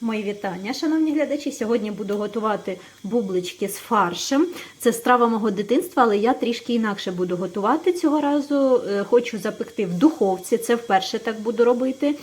Мої вітання, шановні глядачі. Сьогодні буду готувати бублички з фаршем. Це страва мого дитинства, але я трішки інакше буду готувати цього разу. Е, Хочу запекти в духовці. Це вперше так буду робити.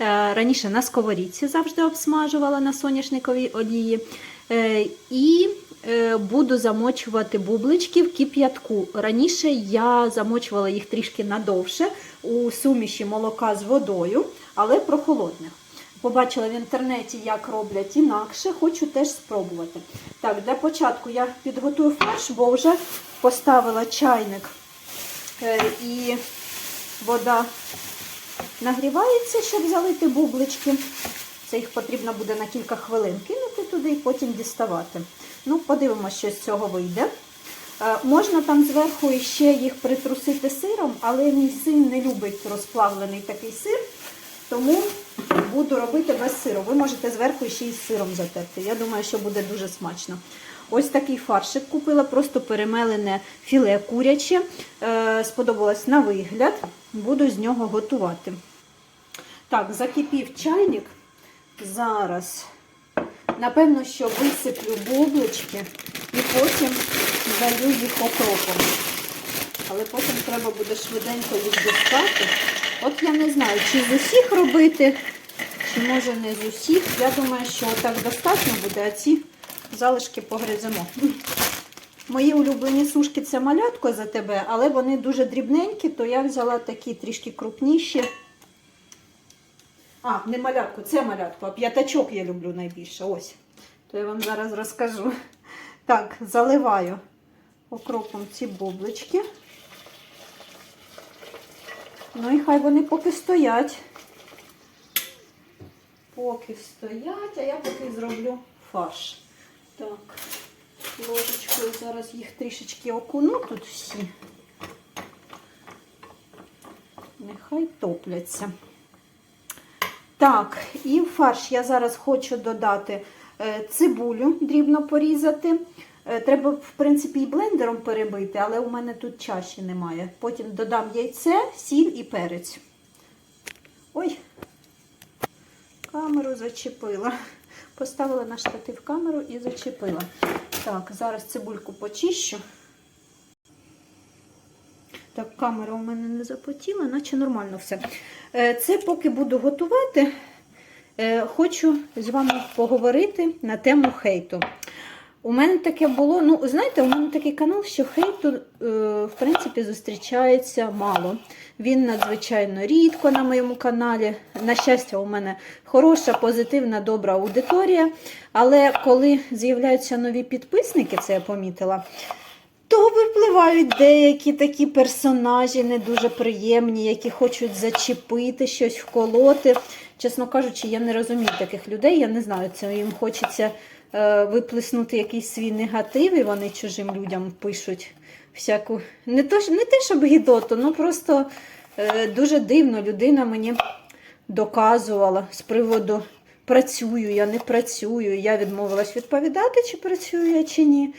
Е, Раніше на сковорідці завжди обсмажувала на соняшниковій олії. Е, І буду замочувати бублички в кип'ятку. Раніше я замочувала їх трішки надовше у суміші молока з водою, але прохолодних. Побачила в інтернеті, як роблять інакше, хочу теж спробувати. Так, для початку я підготую фарш, бо вже поставила чайник е, і вода нагрівається, щоб залити бублички. Це їх потрібно буде на кілька хвилин кинути туди і потім діставати. Ну, подивимося, що з цього вийде. Е, Можна там зверху ще їх притрусити сиром, але мій син не любить розплавлений такий сир, тому буду робити без сиру. Ви можете зверху ще й сиром затерти. Я думаю, що буде дуже смачно. Ось такий фаршик купила, просто перемелене філе куряче. Е, Сподобалось на вигляд. Буду з нього готувати. Так, закипів чайник. Зараз, напевно, що висиплю бублички і потім залю їх окропом. Але потім треба буде швиденько їх дістати. От я не знаю, чи з усіх робити, чи може не з усіх. Я думаю, що так достатньо буде, а ці залишки погриземо. Мої улюблені сушки це малятко за тебе, але вони дуже дрібненькі, то я взяла такі трішки крупніші. А, не малятку, це малятку, а п'ятачок я люблю найбільше. Ось. То я вам зараз розкажу. Так, заливаю окропом ці бублички. Ну і хай вони поки стоять. Поки стоять, а я поки зроблю фарш. Так, ложечкою зараз їх трішечки окуну тут всі. Нехай топляться. Так, і в фарш я зараз хочу додати е, цибулю, дрібно порізати. Е, Треба, в принципі, і блендером перебити, але у мене тут чаші немає. Потім додам яйце, сіль і перець. Ой, камеру зачепила. Поставила на штатив камеру і зачепила. Так, зараз цибульку почищу. Так, камера у мене не запотіла, наче нормально все. Е, Це поки буду готувати, е, хочу з вами поговорити на тему хейту. У мене таке було, ну, знаєте, у мене такий канал, що хейту, е, в принципі, зустрічається мало. Він надзвичайно рідко на моєму каналі. На щастя, у мене хороша, позитивна, добра аудиторія. Але коли з'являються нові підписники, це я помітила, то випливають деякі такі персонажі не дуже приємні, які хочуть зачепити щось, вколоти. Чесно кажучи, я не розумію таких людей. Я не знаю, це їм хочеться виплеснути якийсь свій негатив, і вони чужим людям пишуть всяку. Не то, не те, щоб гідоту, ну просто е, дуже дивно людина мені доказувала з приводу працюю, я не працюю. Я відмовилась відповідати, чи працюю я, чи ні.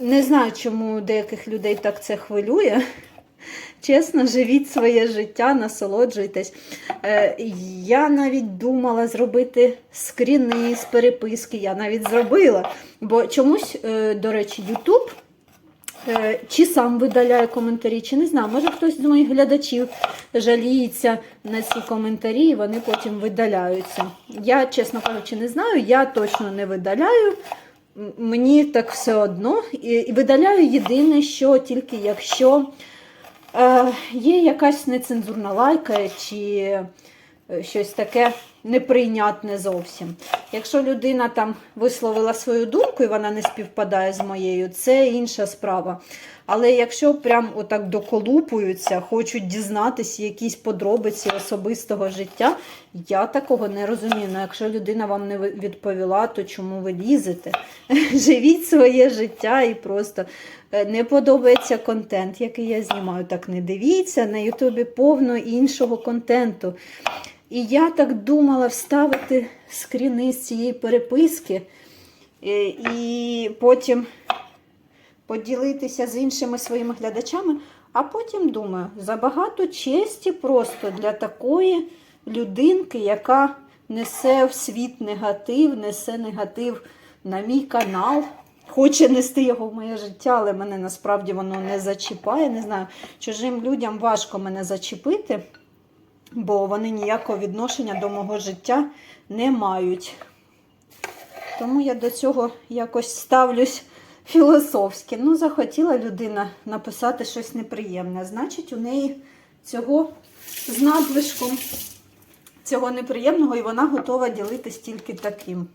Не знаю, чому деяких людей так це хвилює. Чесно, живіть своє життя, насолоджуйтесь. Е, я навіть думала зробити скріни з переписки. Я навіть зробила. Бо чомусь, е, до речі, Ютуб е, чи сам видаляє коментарі, чи не знаю. Може хтось з моїх глядачів жаліється на ці коментарі, і вони потім видаляються. Я, чесно кажучи, не знаю, я точно не видаляю. Мені так все одно. І видаляю єдине, що тільки якщо є якась нецензурна лайка чи е, щось таке неприйнятне зовсім. Якщо людина там висловила свою думку і вона не співпадає з моєю, це інша справа. Але якщо прям отак доколупуються, хочуть дізнатися якісь подробиці особистого життя, я такого не розумію. Ну, якщо людина вам не відповіла, то чому ви лізете? Живіть своє життя і просто е, не подобається контент, який я знімаю. Так не дивіться. На Ютубі повно іншого контенту. І я так думала вставити скріни з цієї переписки е, і потім поділитися з іншими своїми глядачами. А потім думаю, забагато честі просто для такої людинки, яка несе в світ негатив, несе негатив на мій канал. Хоче нести його в моє життя, але мене насправді воно не зачіпає. Не знаю, чужим людям важко мене зачепити, бо вони ніякого відношення до мого життя не мають. Тому я до цього якось ставлюсь філософськи. Ну, захотіла людина написати щось неприємне. Значить, у неї цього з надлишком цього неприємного, і вона готова ділитись тільки таким.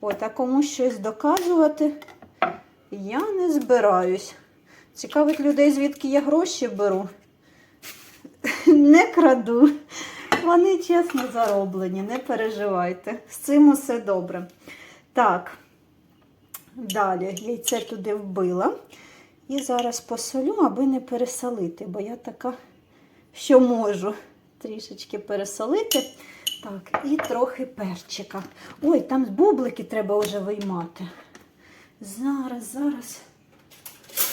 От, а комусь щось доказувати я не збираюсь. Цікавить людей, звідки я гроші беру. Не краду. Вони чесно зароблені, не переживайте. З цим усе добре. Так, далі яйце туди вбила. І зараз посолю, аби не пересолити, бо я така, що можу трішечки пересолити. Так, і трохи перчика. Ой, там бублики треба вже виймати. Зараз, зараз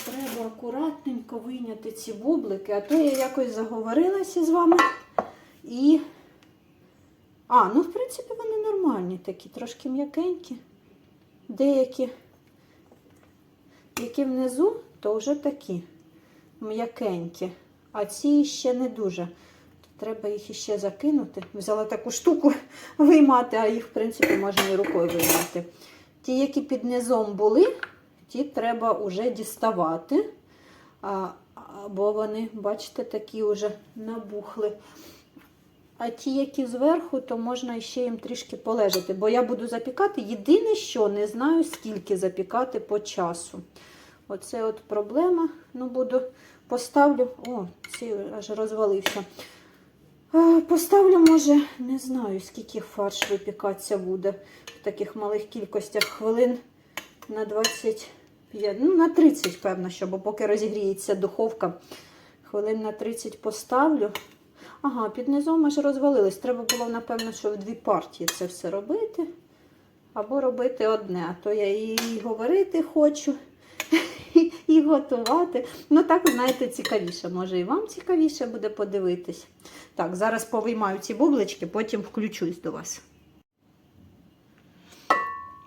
треба акуратненько вийняти ці бублики, а то я якось заговорилася з вами. І. А, ну, в принципі, вони нормальні такі, трошки м'якенькі. Деякі, які внизу, то вже такі м'якенькі. А ці ще не дуже. Треба їх іще закинути. Взяла таку штуку виймати, а їх, в принципі, можна і рукою виймати. Ті, які під низом були, ті треба вже діставати. Бо вони, бачите, такі вже набухли. А ті, які зверху, то можна ще їм трішки полежати. Бо я буду запікати. Єдине, що не знаю, скільки запікати по часу. Оце от проблема. Ну, буду поставлю. О, цей аж розвалився. Поставлю, може, не знаю, скільки фарш випікатися буде в таких малих кількостях хвилин на 25, ну на 30, певно, що, бо поки розігріється духовка, хвилин на 30 поставлю. Ага, під низом аж розвалились. Треба було, напевно, що в дві партії це все робити. Або робити одне. А то я і говорити хочу, і готувати. Ну, так, знаєте, цікавіше. Може, і вам цікавіше буде подивитись. Так, зараз повиймаю ці бублички, потім включусь до вас.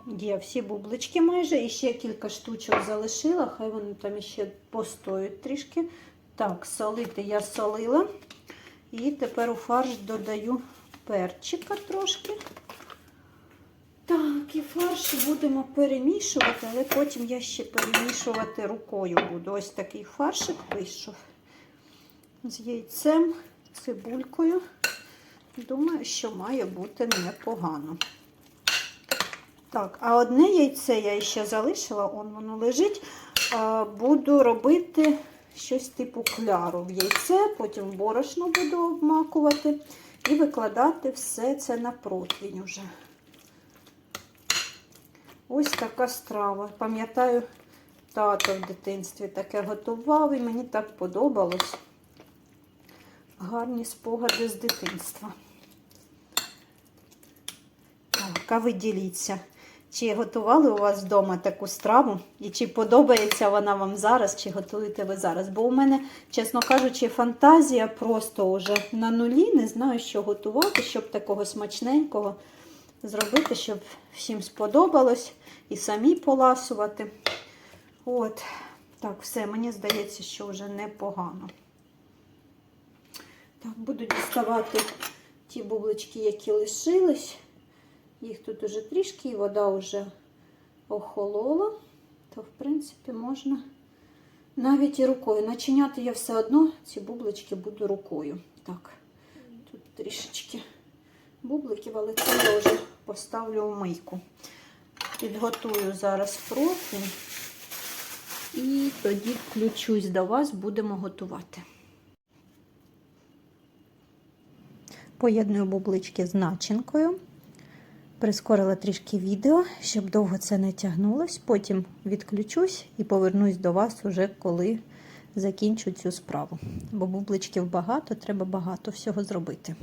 Є всі бублички майже, і ще кілька штучок залишила, хай вони там ще постоять трішки. Так, солити я солила. І тепер у фарш додаю перчика трошки. Так, і фарш будемо перемішувати, але потім я ще перемішувати рукою буду. Ось такий фаршик вийшов з яйцем, цибулькою. Думаю, що має бути непогано. Так, а одне яйце я ще залишила, он воно лежить. Буду робити щось типу кляру в яйце, потім борошно буду обмакувати і викладати все це на противень уже. Ось така страва. Пам'ятаю, тато в дитинстві таке готував і мені так подобалось. Гарні спогади з дитинства. Так, а ви діліться. Чи готували у вас вдома таку страву? І чи подобається вона вам зараз, чи готуєте ви зараз? Бо у мене, чесно кажучи, фантазія просто вже на нулі. Не знаю, що готувати, щоб такого смачненького зробити, щоб всім сподобалось і самі поласувати. От, так, все, мені здається, що вже непогано. Так, буду діставати ті бублички, які лишились. Їх тут уже трішки, і вода вже охолола, то, в принципі, можна навіть і рукою. Начиняти я все одно ці бублички буду рукою. Так, тут трішечки бубликів, але це я вже поставлю в мийку. Підготую зараз противень і тоді включусь до вас, будемо готувати. Поєдную бублички з начинкою. Прискорила трішки відео, щоб довго це не тягнулось. Потім відключусь і повернусь до вас уже коли закінчу цю справу. Бо бубличків багато, треба багато всього зробити.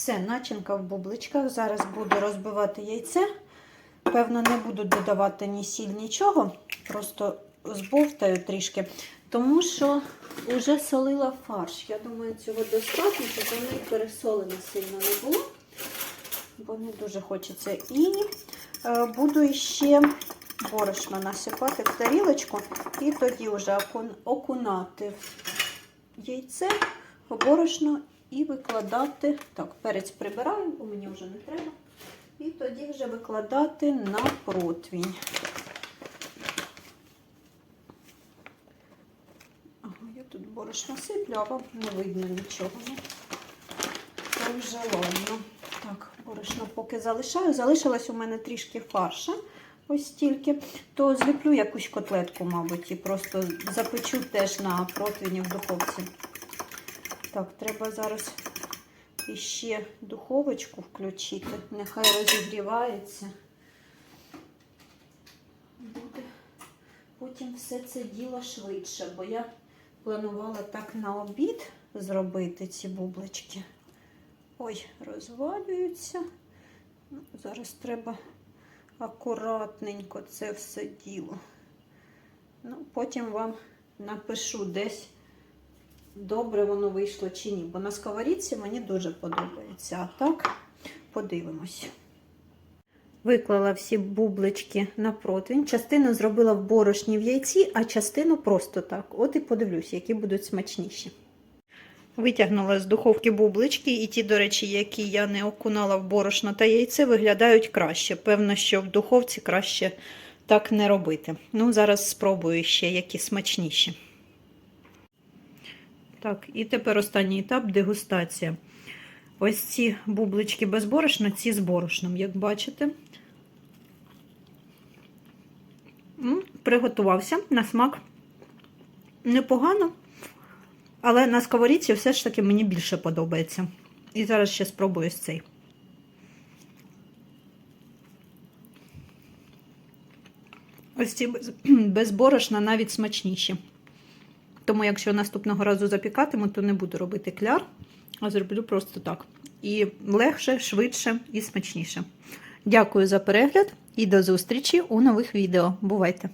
Все, начинка в бубличках. Зараз буду розбивати яйце. Певно, не буду додавати ні сіль, нічого. Просто збовтаю трішки. Тому що вже солила фарш. Я думаю, цього достатньо, щоб воно і пересолено сильно не було. Бо не дуже хочеться. І е, буду ще борошно насипати в тарілочку і тоді вже окунати в яйце, борошно і викладати. Так, перець прибираю, бо мені вже не треба. І тоді вже викладати на противінь. Я тут борошно сиплю, а вам не видно нічого. Ну, то вже ладно. Так, борошно поки залишаю. Залишилось у мене трішки фарша. Ось стільки, то зліплю якусь котлетку, мабуть, і просто запечу теж на противні в духовці. Так, треба зараз іще духовочку включити. Нехай розігрівається. Буде потім все це діло швидше, бо я планувала так на обід зробити ці бублички. Ой, розвалюються. Ну, зараз треба акуратненько це все діло. Ну, потім вам напишу десь, добре воно вийшло чи ні. Бо на сковорідці мені дуже подобається. А так, подивимось. Виклала всі бублички на противень. Частину зробила в борошні в яйці, а частину просто так. От і подивлюсь, які будуть смачніші. Витягнула з духовки бублички, і ті, до речі, які я не окунала в борошно та яйце, виглядають краще. Певно, що в духовці краще так не робити. Ну, зараз спробую ще, які смачніші. Так, і тепер останній етап дегустація. Ось ці бублички без борошна, ці з борошном, як бачите. Приготувався на смак непогано. Але на сковорідці все ж таки мені більше подобається. І зараз ще спробую ось цей. Ось ці без борошна навіть смачніші. Тому, якщо наступного разу запікатиму, то не буду робити кляр, а зроблю просто так. І легше, швидше і смачніше. Дякую за перегляд і до зустрічі у нових відео. Бувайте!